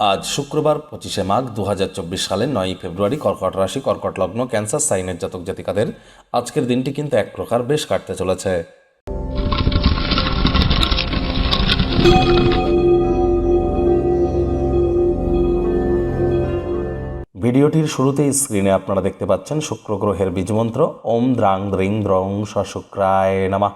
আজ শুক্রবার পঁচিশে মাঘ দু সালের নয়ই ফেব্রুয়ারি কর্কট রাশি, কর্কট লগ্ন, ক্যান্সার, সাইনের জাতক জাতিকাদের আজকের দিনটি কিন্তু এক প্রকার বেশ কাটতে চলেছে। ভিডিওটির শুরুতেই স্ক্রিনে আপনারা দেখতে পাচ্ছেন শুক্র গ্রহের বীজমন্ত্র ওম দ্রাং দ্রিং দ্রং শুক্রায় নামা।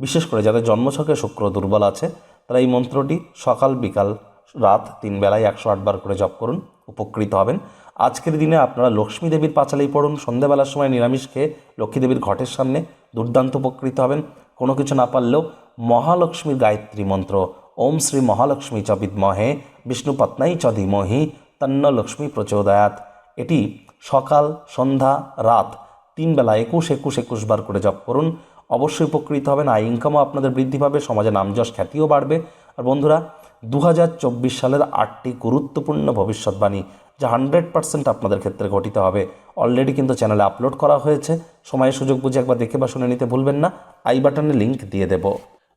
বিশেষ করে যাদের জন্মছকে শুক্র দুর্বল আছে, তারা এই মন্ত্রটি সকাল বিকাল রাত তিন বেলায় একশো আটবার করে জপ করুন, উপকৃত হবেন। আজকের দিনে আপনারা লক্ষ্মী দেবীর পাঁচালেই পড়ুন, সন্ধ্যাবেলার সময় নিরামিষ খেয়ে লক্ষ্মী দেবীর ঘটের সামনে দুর্দান্ত উপকৃত হবেন। কোনো কিছু না পারলেও মহালক্ষ্মীর গায়ত্রী মন্ত্র, ওম শ্রী মহালক্ষ্মী চ বিদ্মহে, বিষ্ণু পত্নাই চ তন্ন লক্ষ্মী প্রচোদয়াত। এটি সকাল, সন্ধ্যা, রাত তিন বেলা একুশ একুশ একুশ বার করে জপ করুন। অবশ্যই উপকৃত হবেন, আয় ইনকামও আপনাদের বৃদ্ধি পাবে, সমাজে নামযশ খ্যাতিও বাড়বে। আর বন্ধুরা দু হাজার চব্বিশ সালের আটটি গুরুত্বপূর্ণ ভবিষ্যৎবাণী, যা হান্ড্রেড পার্সেন্ট আপনাদের ক্ষেত্রে ঘটিত হবে। অলরেডি কিন্তু চ্যানেলে আপলোড করা হয়েছে। সময় সুযোগ বুঝে একবার দেখে বা শুনে নিতে ভুলবেন না। আই বাটনে লিঙ্ক দিয়ে দেব।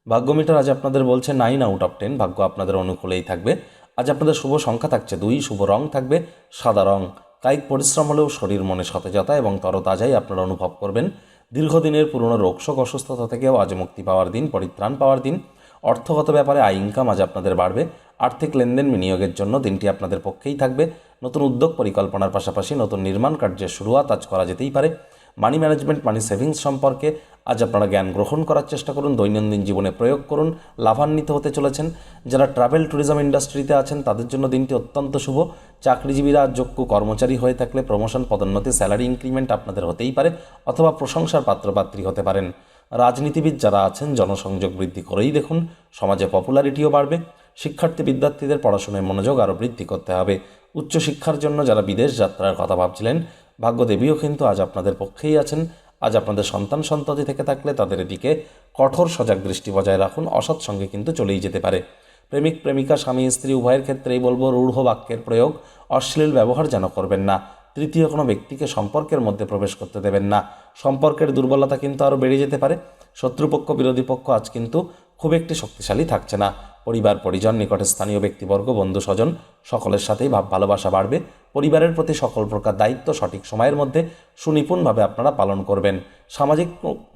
ভাগ্যমিটার আজ আপনাদের বলছে নাইন আউট অফ টেন। ভাগ্য আপনাদের অনুকূলেই থাকবে। আজ আপনাদের শুভ সংখ্যা থাকছে দুই। শুভ রং থাকবে সাদা রং। কায়িক পরিশ্রম হলেও শরীর মনে সতেজতা এবং তরতাজাই আপনারা অনুভব করবেন। দীর্ঘদিনের পুরনো রোগশোক, অসুস্থতা থেকেও আজ মুক্তি পাওয়ার দিন, পরিত্রাণ পাওয়ার দিন। অর্থগত ব্যাপারে আয় ইনকাম আজ আপনাদের বাড়বে। আর্থিক লেনদেন বিনিয়োগের জন্য দিনটি আপনাদের পক্ষেই থাকবে। নতুন উদ্যোগ পরিকল্পনার পাশাপাশি নতুন নির্মাণ কার্যের শুরুয়াত আজ করা যেতেই পারে। মানি ম্যানেজমেন্ট মানি সেভিংস সম্পর্কে আজ আপনারা জ্ঞান গ্রহণ করার চেষ্টা করুন। দৈনন্দিন জীবনে প্রয়োগ করুন। লাভান্বিত হতে চলেছেন। যারা ট্রাভেল ট্যুরিজম ইন্ডাস্ট্রিতে আছেন, তাদের জন্য দিনটি অত্যন্ত শুভ। চাকরিজীবীরা যোগ্য কর্মচারী হয়ে থাকলে প্রমোশন পদোন্নতি স্যালারি ইনক্রিমেন্ট আপনাদের হতেই পারে অথবা প্রশংসার পাত্রপাত্রী হতে পারেন। রাজনীতিবিদ যারা আছেন, জনসংযোগ বৃদ্ধি করেই দেখুন সমাজে পপুলারিটিও বাড়বে, শিক্ষার্থী বিদ্যার্থীদের পড়াশোনায় মনোযোগ আরও বৃদ্ধি করতে হবে। উচ্চশিক্ষার জন্য যারা বিদেশ যাত্রার কথা ভাবছিলেন, ভাগ্যদেবীও কিন্তু আজ আপনাদের পক্ষেই আছেন। আজ আপনাদের সন্তান সন্ততি থেকে থাকলে তাদের দিকে কঠোর সজাগ দৃষ্টি বজায় রাখুন, অসৎ সঙ্গে কিন্তু চলেই যেতে পারে। প্রেমিক, প্রেমিকা, স্বামী, স্ত্রী, উভয়ের ক্ষেত্রেই বলব রূঢ় বাক্যের প্রয়োগ, অশ্লীল ব্যবহার যেন করবেন না। তৃতীয় কোনো ব্যক্তিকে সম্পর্কের মধ্যে প্রবেশ করতে দেবেন না। সম্পর্কের দুর্বলতা কিন্তু আরও বেড়ে যেতে পারে। শত্রুপক্ষ, বিরোধী পক্ষ আজ কিন্তু খুব একটি শক্তিশালী থাকছে না। পরিবার, পরিজন, নিকটে স্থানীয় ব্যক্তিবর্গ, বন্ধু, স্বজন সকলের সাথেই ভাব ভালোবাসা বাড়বে। পরিবারের প্রতি সকল প্রকার দায়িত্ব সঠিক সময়ের মধ্যে সুনিপুণভাবে আপনারা পালন করবেন। সামাজিক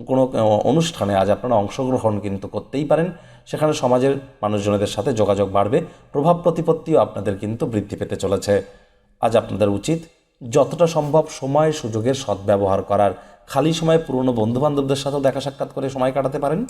কোনো অনুষ্ঠানে আজ আপনারা অংশগ্রহণ কিন্তু করতেই পারেন। সেখানে সমাজের মানুষজনদের সাথে যোগাযোগ বাড়বে। প্রভাব প্রতিপত্তিও আপনাদের কিন্তু বৃদ্ধি পেতে চলেছে। আজ আপনাদের উচিত যতটা সম্ভব সময় সুযোগের সদ্ব্যবহার করার। খালি সময় পুরনো বন্ধুবান্ধবদের সাথেও দেখা সাক্ষাৎ করে সময় কাটাতে পারেন?